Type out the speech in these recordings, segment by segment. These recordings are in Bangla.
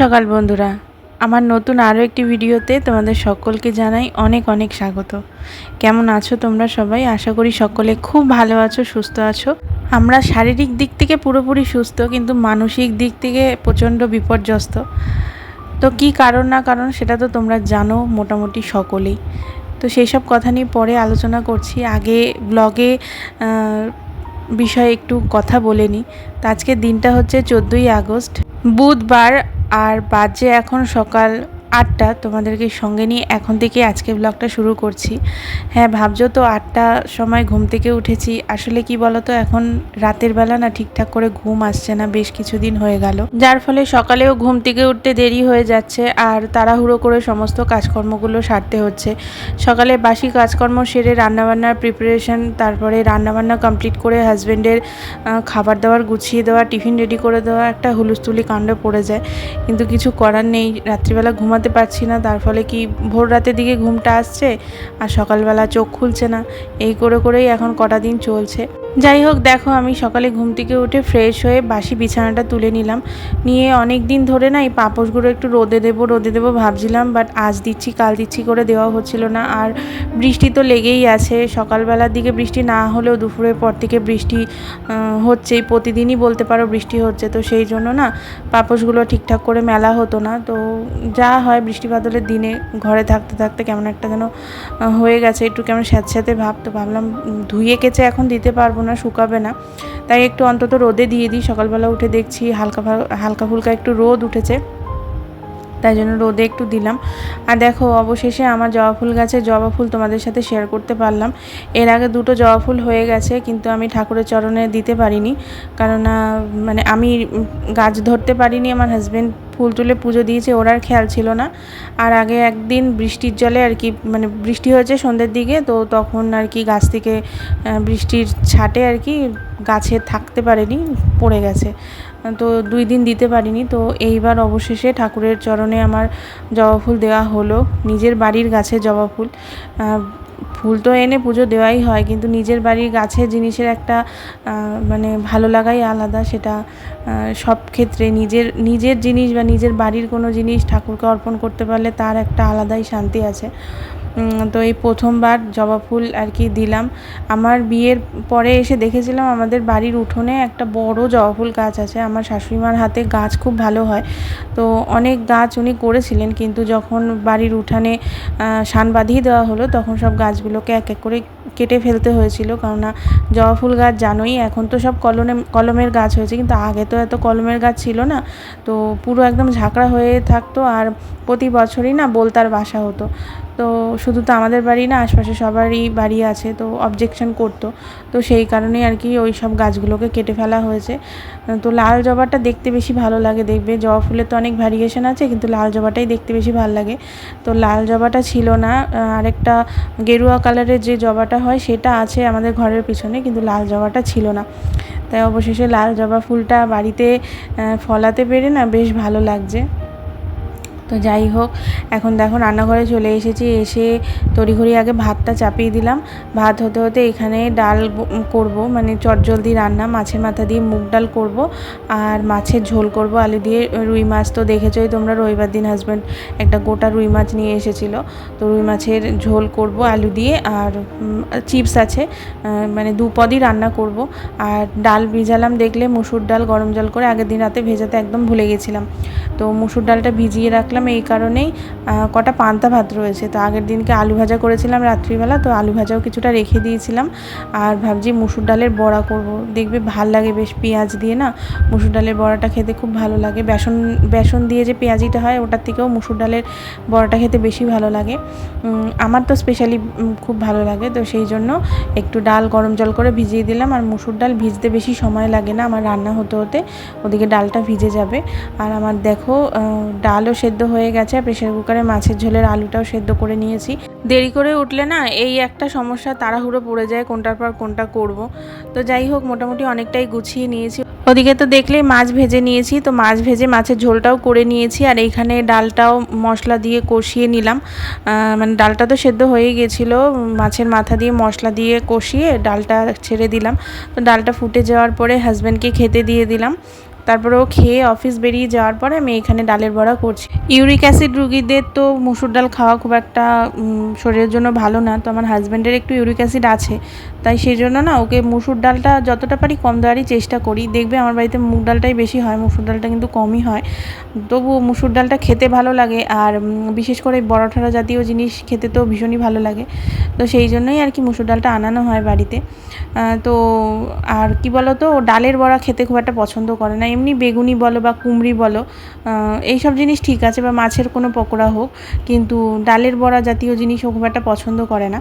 সকাল বন্ধুরা। আমার নতুন আরও একটি ভিডিওতে তোমাদের সকলকে জানাই অনেক অনেক স্বাগত। কেমন আছো তোমরা সবাই? আশা করি সকলে খুব ভালো আছো, সুস্থ আছো। আমরা শারীরিক দিক থেকে পুরোপুরি সুস্থ, কিন্তু মানসিক দিক থেকে প্রচণ্ড বিপর্যস্ত। তো কি কারণ না কারণ সেটা তো তোমরা জানো মোটামুটি সকলেই। তো সেই সব কথা নিয়ে পরে আলোচনা করছি। আগে ব্লগে বিষয়ে একটু কথা বলে নিই। তো আজকের দিনটা হচ্ছে চোদ্দোই আগস্ট। বুধবার আর বাজে এখন সকাল আটটা তোমাদেরকে সঙ্গে নিয়ে এখন থেকে আজকে ব্লগটা শুরু করছি। হ্যাঁ ভাবছ তো আটটার সময় ঘুম থেকে উঠেছি। আসলে কি বলতো, এখন রাতের বেলা না ঠিকঠাক করে ঘুম আসছে না, বেশ কিছুদিন হয়ে গেল। যার ফলে সকালেও ঘুম থেকে উঠতে দেরি হয়ে যাচ্ছে আর তাড়াহুড়ো করে সমস্ত কাজকর্মগুলো সারতে হচ্ছে। সকালে বাসি কাজকর্ম সেরে রান্নাবান্নার প্রিপারেশন তারপরে রান্নাবান্না কমপ্লিট করে হাজব্যান্ডের খাবার দাবার গুছিয়ে দেওয়া টিফিন রেডি করে দেওয়া, একটা হুলুস্থুলি কাণ্ড পড়ে যায়। কিন্তু কিছু করার নেই, রাত্রিবেলা ঘুমাতে ঘুমাতে পারছি না, তার ফলে কি ভোর রাতের দিকে ঘুমটা আসছে? আর সকালবেলা চোখ খুলছে না। এই করে করেই এখন কটা দিন চলছে। যাই হোক, দেখো, আমি সকালে ঘুম থেকে উঠে ফ্রেশ হয়ে বাসি বিছানাটা তুলে নিলাম। নিয়ে অনেক দিন ধরে না এই পাপোশগুলো একটু রোদে দেবো রোদে দেবো ভাবছিলাম বাট আজ দিচ্ছি, কাল দিচ্ছি করে দেওয়া হচ্ছিল না। আর বৃষ্টি তো লেগেই আছে। সকালবেলার দিকে বৃষ্টি না হলেও দুপুরের পর থেকে বৃষ্টি হচ্ছেই। প্রতিদিনই বলতে পারো বৃষ্টি হচ্ছে। তো সেই জন্য না পাপোশগুলো ঠিকঠাক করে মেলা হতো না। তো যা হয় বৃষ্টি বাদলের দিনে ঘরে থাকতে থাকতে কেমন একটা যেন হয়ে গেছে। একটু কেমন স্যাঁতস্যাঁতে ভাব, তো ভাবলাম ধুয়ে কেচে এখন দিতে পারব না, শুকাবে না। তাই একটু অন্তত রোদে দিয়ে দিই। সকালবেলা উঠে দেখছি হালকা হালকা ফুলকা একটু রোদ উঠেছে। তাই জন্য রোদে একটু দিলাম। আর দেখো, অবশেষে আমার জবা ফুল গাছে জবা ফুল তোমাদের সাথে শেয়ার করতে পারলাম। এর আগে দুটো জবা ফুল হয়ে গেছে, কিন্তু আমি ঠাকুরের চরণে দিতে পারিনি। কারণ মানে আমি গাছ ধরতে পারিনি, আমার হাজব্যান্ড ফুল তুলে পুজো দিয়েছে, ওর আর খেয়াল ছিল না। আর আগে একদিন বৃষ্টির জলে আর কি মানে বৃষ্টি হয়েছে সন্ধ্যের দিকে, তো তখন আর কি গাছ থেকে বৃষ্টির ছাটে আর কি গাছে থাকতে পারেনি, পড়ে গেছে। তো দুই দিন দিতে পারিনি, তো এইবার অবশেষে ঠাকুরের চরণে আমার জবা ফুল দেওয়া হলো, নিজের বাড়ির গাছে জবা ফুল। ফুল তো এনে পুজো দেওয়াই হয়, কিন্তু নিজের বাড়ির গাছের জিনিসের একটা মানে ভালো লাগাই আলাদা, সেটা সব ক্ষেত্রে নিজের নিজের জিনিস বা নিজের বাড়ির কোনো জিনিস ঠাকুরকে অর্পণ করতে পারলে তার একটা আলাদাই শান্তি আছে। তো এই প্রথমবার জবা ফুল আর কি দিলাম। আমার বিয়ের পরে এসে দেখেছিলাম আমাদের বাড়ির উঠোনে একটা বড় জবা ফুল গাছ আছে। আমার শাশুড়িমার হাতে গাছ খুব ভালো হয়। তো অনেক গাছ উনি করেছিলেন, কিন্তু যখন বাড়ির উঠানে সান বাঁধিয়ে দেওয়া হলো, তখন সব গাছগুলোকে এক এক করে কেটে ফেলতে হয়েছিল। কেননা জবা ফুল গাছ জানোই, এখন তো সব কলমে, কলমের গাছ হয়েছে, কিন্তু আগে তো এত কলমের গাছ ছিল না। তো পুরো একদম ঝাঁকড়া হয়ে থাকতো, আর প্রতি বছরই না বলতার বাসা হতো। তো শুধু তো আমাদের বাড়ি না, আশপাশে সবারই বাড়ি আছে, তো অবজেকশন করতো। তো সেই কারণেই আর কি ওই সব গাছগুলোকে কেটে ফেলা হয়েছে। তো লাল জবাটা দেখতে বেশি ভালো লাগে, দেখবে জবা ফুলের তো অনেক ভ্যারিয়েশন আছে, কিন্তু লাল জবাটাই দেখতে বেশি ভালো লাগে। তো লাল জবাটা ছিল না আরেকটা গেরুয়া কালারের যে জবাটা হয় সেটা আছে আমাদের ঘরের পিছনে, কিন্তু লাল জবাটা ছিল না। তাই অবশেষে লাল জবা ফুলটা বাড়িতে ফলাতে পেরে না বেশ ভালো লাগছে। তো যাই হোক, এখন দেখো রান্নাঘরে চলে এসেছি, এসে তড়িঘড়ি আগে ভাতটা চাপিয়ে দিলাম। ভাত হতে হতে এখানে ডাল করব মানে চটজলদি রান্না, মাছের মাথা দিয়ে মুগ ডাল করব আর মাছের ঝোল করব। আলু দিয়ে রুই মাছ তো দেখেছোই তোমরা, রবিবার দিন হাজব্যান্ড একটা গোটা রুই মাছ নিয়ে এসেছিল। তো রুই মাছের ঝোল করব আলু দিয়ে আর চিপস আছে মানে দুপদই রান্না করব। আর ডাল ভিজালাম দেখলে, মুসুর ডাল গরম জল করে আগের দিন রাতে ভেজাতে একদম ভুলে গেছিলাম। তো মুসুর ডালটা ভিজিয়ে রাখলাম রাখলাম এই কারণেই কটা পান্তা ভাত রয়েছে। তো আগের দিনকে আলু ভাজা করেছিলাম রাত্রিবেলা, তো আলু ভাজাও কিছুটা রেখে দিয়েছিলাম। আর ভাবছি মুসুর ডালের বড়া করব। দেখবে ভালো লাগে বেশ পেঁয়াজ দিয়ে না? মুসুর ডালের বড়াটা খেতে খুব ভালো লাগে। বেসন বেসন দিয়ে যে পেঁয়াজিটা হয়, ওটার থেকেও মুসুর ডালের বড়াটা খেতে বেশি ভালো লাগে। আমার তো স্পেশালি খুব ভালো লাগে, তো সেই জন্য একটু ডাল গরম জল করে ভিজিয়ে দিলাম। আর মুসুর ডাল ভিজতে বেশি সময় লাগে না, আমার রান্না হতে হতে। ওদিকে ডালটা ভিজে যাবে। আর আমার দেখো ডালও সেদ্ধ হয়ে গেছে প্রেশার কুকারে মাছের ঝোলের আলুটাও সেদ্ধ করে নিয়েছি। দেরি করে উঠলে না, এই একটা সমস্যা, তাড়াহুড়ো পড়ে যায়, কোনটার পর কোনটা করব। তো যাই হোক, মোটামুটি অনেকটাই গুছিয়ে নিয়েছি। ওদিকে তো দেখলেই মাছ ভেজে নিয়েছি, তো মাছ ভেজে মাছের ঝোলটাও করে নিয়েছি, আর এইখানে ডালটাও মশলা দিয়ে কষিয়ে নিলাম। মানে ডালটা তো সেদ্ধ হয়ে গেছিল, মাছের মাথা দিয়ে মশলা দিয়ে কষিয়ে ডালটা ছেড়ে দিলাম। তো ডালটা ফুটে যাওয়ার পরে হাজব্যান্ডকে খেতে দিয়ে দিলাম। তারপরে ও খেয়ে অফিস বেরিয়ে যাওয়ার পরে আমি এখানে ডালের বড়া করছি। ইউরিক অ্যাসিড রুগীদের তো মুসুর ডাল খাওয়া খুব একটা শরীরের জন্য ভালো না। তো আমার হাজব্যান্ডের একটু ইউরিক অ্যাসিড আছে। তাই সেই জন্য না ওকে মুসুর ডালটা যতটা পারি কম দেওয়ারই চেষ্টা করি। দেখবে আমার বাড়িতে মুগ ডালটাই বেশি হয়, মুসুর ডালটা কিন্তু কমই হয়। তবু মুসুর ডালটা খেতে ভালো লাগে আর বিশেষ করে বড়ঠারা জাতীয় জিনিস খেতে তো ভীষণই ভালো লাগে। তো সেই জন্যই আর কি মুসুর ডালটা আনানো হয় বাড়িতে। তো আর কি বলো তো ও ডালের বড়া খেতে খুব একটা পছন্দ করে না। এমনি বেগুনি বলো বা কুমড়ি বলো এইসব জিনিস ঠিক আছে বা মাছের কোনো পকোড়া হোক, কিন্তু ডালের বড়া জাতীয় জিনিস ও খুব একটা পছন্দ করে না।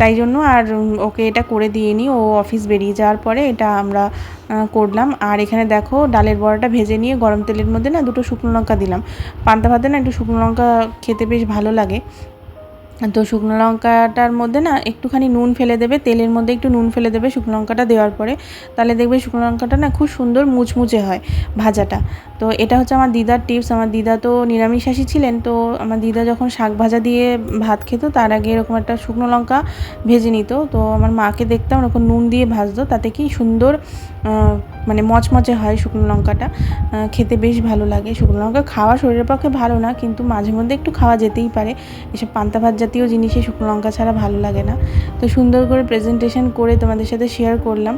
তাই জন্য আর ওকে এটা করে দিয়ে নিই, ও অফিস বেরিয়ে যাওয়ার পরে এটা আমরা করলাম। আর এখানে দেখো ডালের বড়াটা ভেজে নিয়ে গরম তেলের মধ্যে না দুটো শুকনো লঙ্কা দিলাম। পান্তা ভাতে না একটু শুকনো লঙ্কা খেতে বেশ ভালো লাগে। তো শুকনো লঙ্কাটার মধ্যে না একটুখানি নুন ফেলে দেবে, তেলের মধ্যে একটু নুন ফেলে দেবে শুকনো লঙ্কাটা দেওয়ার পরে। তাহলে দেখবে শুকনো লঙ্কাটা না খুব সুন্দর মুচমুচে হয় ভাজাটা। তো এটা হচ্ছে আমার দিদার টিপস। আমার দিদা তো নিরামিষাশী ছিলেন, তো আমার দিদা যখন শাক ভাজা দিয়ে ভাত খেত, তার আগে এরকম একটা শুকনো লঙ্কা ভেজে নিত। তো আমার মাকে দেখতাম ওরকম নুন দিয়ে ভাজতো, তাতে কি সুন্দর মানে মচমচে হয় শুকনো লঙ্কাটা। খেতে বেশ ভালো লাগে। শুকনো লঙ্কা খাওয়া শরীরের পক্ষে ভালো না, কিন্তু মাঝে মধ্যে একটু খাওয়া যেতেই পারে। এসব পান্তা ভাত জাতীয় জিনিসে শুকনো লঙ্কা ছাড়া ভালো লাগে না। তো সুন্দর করে প্রেজেন্টেশন করে তোমাদের সাথে শেয়ার করলাম।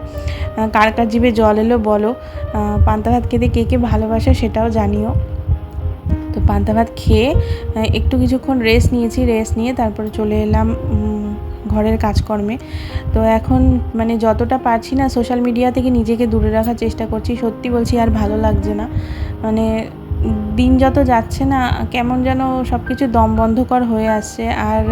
কার কার জিভে জল এলো বলো। পান্তা ভাত খেতে কে কে ভালোবাসে সেটাও জানিও। তো পান্তা ভাত খেয়ে একটু কিছুক্ষণ রেস্ট নিয়েছি। রেস্ট নিয়ে তারপরে চলে এলাম ঘরের কাজকর্মে। তো এখন মানে যতটা পারছি না সোশ্যাল মিডিয়া থেকে নিজেকে দূরে রাখার চেষ্টা করছি। সত্যি বলছি আর ভালো লাগছে না। মানে দিন যত যাচ্ছে না, কেমন যেন সব কিছু দম বন্ধকর হয়ে আসছে। আর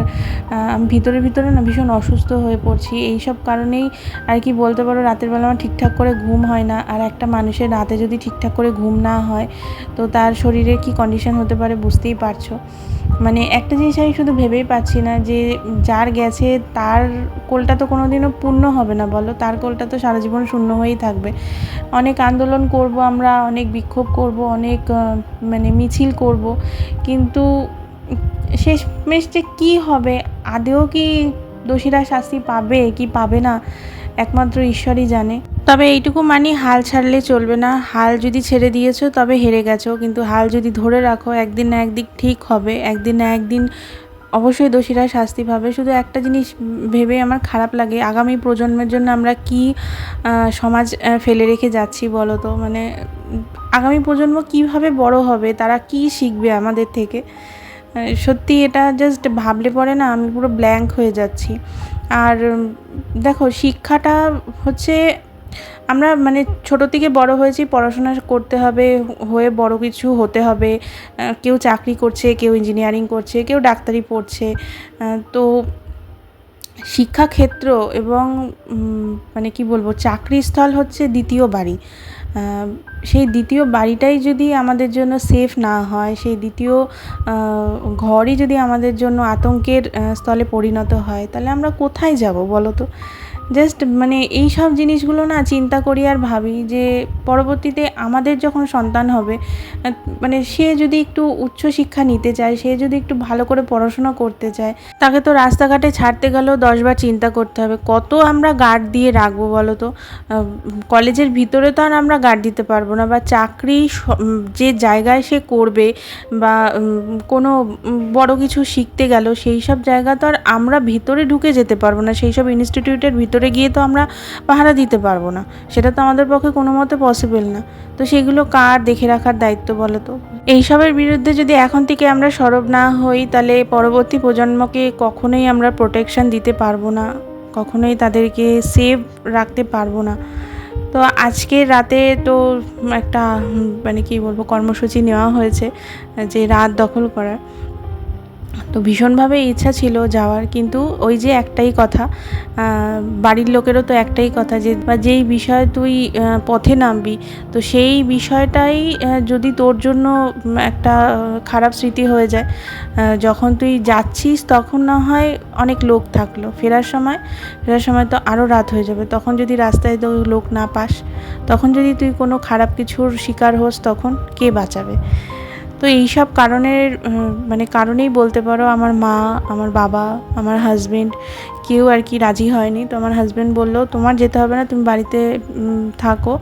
ভিতরে ভিতরে না ভীষণ অসুস্থ হয়ে পড়ছি। এই সব কারণেই আর কি বলতে পারো, রাতের বেলা আমার ঠিকঠাক করে ঘুম হয় না। আর একটা মানুষের রাতে যদি ঠিকঠাক করে ঘুম না হয়, তো তার শরীরে কি কন্ডিশন হতে পারে বুঝতেই পারছ। মানে একটা জিনিস আমি শুধু ভেবেই পাচ্ছি না যে যার গেছে তার কোলটা তো কোনো দিনও পূর্ণ হবে না, বলো। তার কোলটা তো সারা জীবন শূন্য হয়েই থাকবে। অনেক আন্দোলন করব আমরা, অনেক বিক্ষোভ করব, অনেক মানে মিছিল করব। কিন্তু শেষমেশ যে কী হবে আদেও কি দোষীরা শাস্তি পাবে, কি পাবে না, একমাত্র ঈশ্বরই জানে। তবে এইটুকু মানি হাল ছাড়লে চলবে না। হাল যদি ছেড়ে দিয়েছ, তবে হেরে গেছো। কিন্তু হাল যদি ধরে রাখো, একদিন না একদিক ঠিক হবে। একদিন না একদিন অবশ্যই দোষীরা শাস্তি পাবে। শুধু একটা জিনিস ভেবে আমার খারাপ লাগে, আগামী প্রজন্মের জন্য আমরা কি সমাজ ফেলে রেখে যাচ্ছি বলো তো? মানে আগামী প্রজন্ম কীভাবে বড় হবে? তারা কি শিখবে আমাদের থেকে? সত্যি এটা জাস্ট ভাবলে পরে না, আমি পুরো ব্ল্যাঙ্ক হয়ে যাচ্ছি। আর দেখো, শিক্ষাটা হচ্ছে আমরা মানে ছোট থেকে বড় হয়েছি, পড়াশোনা করতে হবে, হয়ে বড় কিছু হতে হবে। কেউ চাকরি করছে, কেউ ইঞ্জিনিয়ারিং করছে, কেউ ডাক্তারি পড়ছে। তো শিক্ষাক্ষেত্র এবং মানে কি বলব, চাকরিস্থল হচ্ছে দ্বিতীয় বাড়ি। সেই দ্বিতীয় বাড়িটাই যদি আমাদের জন্য সেফ না হয়, সেই দ্বিতীয় ঘরই যদি আমাদের জন্য আতঙ্কের স্থলে পরিণত হয়, তাহলে আমরা কোথায় যাব বলো তো? জাস্ট মানে এই সব জিনিসগুলো না চিন্তা করি আর ভাবি যে পরবর্তীতে আমাদের যখন সন্তান হবে মানে সে যদি একটু উচ্চ শিক্ষা নিতে চায়, সে যদি একটু ভালো করে পড়াশোনা করতে চায়, তাকে তো রাস্তাঘাটে ছাড়তে গেলেও দশবার চিন্তা করতে হবে। কত আমরা গার্ড দিয়ে রাখব বলো তো? কলেজের ভিতরে তো আর আমরা গার্ড দিতে পারব না বা চাকরি যে জায়গায় সে করবে বা কোনো বড় কিছু শিখতে গেল, সেই সব জায়গা তো আর আমরা ভিতরে ঢুকে যেতে পারব না। সেই সব ইনস্টিটিউটের ভিতরে গিয়ে তো আমরা পাহারা দিতে পারব না। সেটা তো আমাদের পক্ষে কোনো মতে পসিবল না। তো সেগুলো কার দেখে রাখার দায়িত্ব বলো তো? এইসবের বিরুদ্ধে যদি এখন থেকে আমরা সরব না হই, তাহলে পরবর্তী প্রজন্মকে কখনোই আমরা প্রোটেকশন দিতে পারব না। কখনোই তাদেরকে সেভ রাখতে পারব না। তো আজকে রাতে তো একটা মানে কি বলব, কর্মসূচি নেওয়া হয়েছে, যে রাত দখল করার। তো ভীষণভাবে ইচ্ছা ছিল যাওয়ার, কিন্তু ওই যে একটাই কথা বাড়ির লোকেরও তো একটাই কথা যে, বা যেই বিষয়ে তুই পথে নামবি, তো সেই বিষয়টাই যদি তোর জন্য একটা খারাপ স্মৃতি হয়ে যায় যখন তুই যাচ্ছিস তখন না হয় অনেক লোক থাকল। ফেরার সময় ফেরার সময় তো আরও রাত হয়ে যাবে, তখন যদি রাস্তায় তো লোক না পাস, তখন যদি তুই কোনো খারাপ কিছুর শিকার হোস তখন কে বাঁচাবে? তো এই সব কারণের মানে কারণেই বলতে পারো আমার মা, আমার বাবা, আমার হাজবেন্ড কেউ আর কি রাজি হয়নি। তো আমার হাজবেন্ড বলল, তোমার যেতে হবে না, তুমি বাড়িতে থাকো,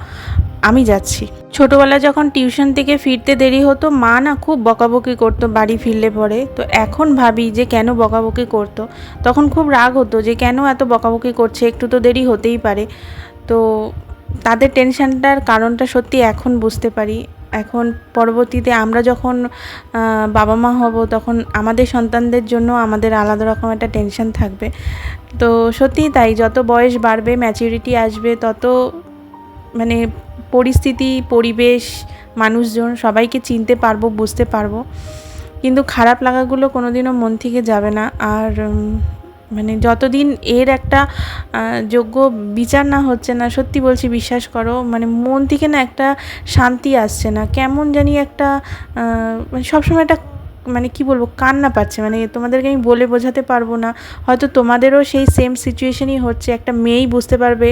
আমি যাচ্ছি। ছোটোবেলা যখন টিউশন থেকে ফিরতে দেরি হতো, মা না খুব বকাবকি করতো বাড়ি ফিরলে পরে। তো এখন ভাবি যে কেন বকাবকি করতো? তখন খুব রাগ হতো যে কেন এত বকাবকি করছে? একটু তো দেরি হতেই পারে। তো তাদের টেনশনটার কারণটা সত্যি এখন বুঝতে পারি। এখন পরবর্তীতে আমরা যখন বাবা মা হব, তখন আমাদের সন্তানদের জন্য আমাদের আলাদা রকম একটা টেনশন থাকবে। তো সত্যিই তাই, যত বয়স বাড়বে ম্যাচিউরিটি আসবে, তত মানে পরিস্থিতি, পরিবেশ, মানুষজন সবাইকে চিনতে পারব, বুঝতে পারব। কিন্তু খারাপ লাগাগুলো কোনোদিনও মন থেকে যাবে না। আর মানে যতদিন এর একটা যোগ্য বিচার না হচ্ছে না, সত্যি বলছি বিশ্বাস করো মানে মন থেকে না একটা শান্তি আসছে না। কেমন জানি একটা মানে সবসময় একটা মানে কি বলব, কান্না পাচ্ছে। মানে তোমাদেরকে আমি বলে বোঝাতে পারব না। হয়তো তোমাদেরও সেই সেম সিচুয়েশনই হচ্ছে। একটা মেয়েই বুঝতে পারবে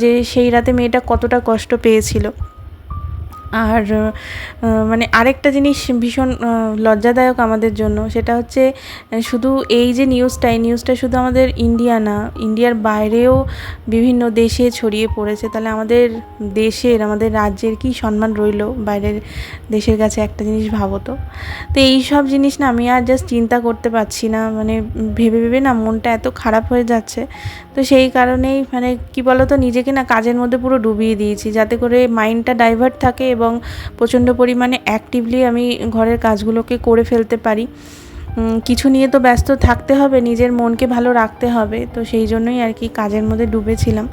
যে সেই রাতে মেয়েটা কতটা কষ্ট পেয়েছিল। আর মানে আরেকটা জিনিস ভীষণ লজ্জাদায়ক আমাদের জন্য, সেটা হচ্ছে শুধু এই যে নিউজটা, এই নিউজটা শুধু আমাদের ইন্ডিয়া না, ইন্ডিয়ার বাইরেও বিভিন্ন দেশে ছড়িয়ে পড়েছে। তাহলে আমাদের দেশের, আমাদের রাজ্যের কি সম্মান রইল? বাইরের দেশের কাছে একটা জিনিস ভাবো তো। তো এই সব জিনিস না আমি আর জাস্ট চিন্তা করতে পারছি না মানে ভেবে ভেবে না মনটা এত খারাপ হয়ে যাচ্ছে। তো সেই কারণেই মানে কি বলতো, নিজেকে না কাজের মধ্যে পুরো ডুবিয়ে দিয়েছি, যাতে করে মাইন্ডটা ডাইভার্ট থাকে এবং প্রচণ্ড পরিমাণে অ্যাক্টিভলি আমি ঘরের কাজগুলোকে করে ফেলতে পারি। কিছু নিয়ে তো ব্যস্ত থাকতে হবে, নিজের মনকে ভালো রাখতে হবে। তো সেই জন্যই আর কি কাজের মধ্যে ডুবেছিলাম।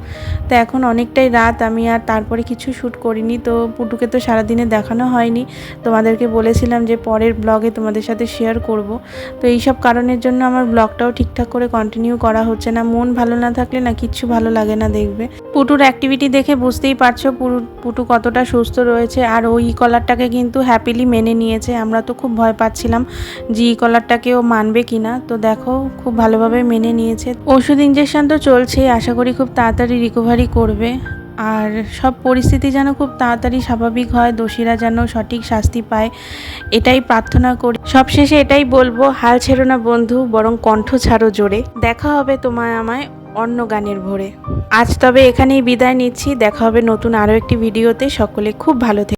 তো এখন অনেকটাই রাত, আমি আর তারপরে কিছু শ্যুট করিনি। তো পুটুকে তো সারাদিনে দেখানো হয়নি। তোমাদেরকে বলেছিলাম যে পরের ব্লগে তোমাদের সাথে শেয়ার করব। তো এই সব কারণের জন্য আমার ব্লগটাও ঠিকঠাক করে কন্টিনিউ করা হচ্ছে না। মন ভালো না থাকলে না কিচ্ছু ভালো লাগে না দেখবে। পুটুর অ্যাক্টিভিটি দেখে বুঝতেই পারছ পুরু, পুটু কতটা সুস্থ রয়েছে। আর ওই কলারটাকে কিন্তু হ্যাপিলি মেনে নিয়েছে। আমরা তো খুব ভয় পাচ্ছিলাম যে ই কলারটাকেও মানবে কিনা, তো দেখো খুব ভালোভাবে মেনে নিয়েছে। ওষুধ ইঞ্জেকশন তো চলছেই, আশা করি খুব তাড়াতাড়ি রিকভারি করবে। আর সব পরিস্থিতি যেন খুব তাড়াতাড়ি স্বাভাবিক হয়, দোষীরা যেন সঠিক শাস্তি পায়, এটাই প্রার্থনা করি। সবশেষে এটাই বলব, হাল ছেড়ো না বন্ধু, বরং কণ্ঠ ছাড়ো জোরে। দেখা হবে তোমায় আমায় অন্য গানের ভোরে। আজ তবে এখানেই বিদায় নিচ্ছি, দেখা হবে নতুন আরও একটি ভিডিওতে, সকলে খুব ভালো থেকে।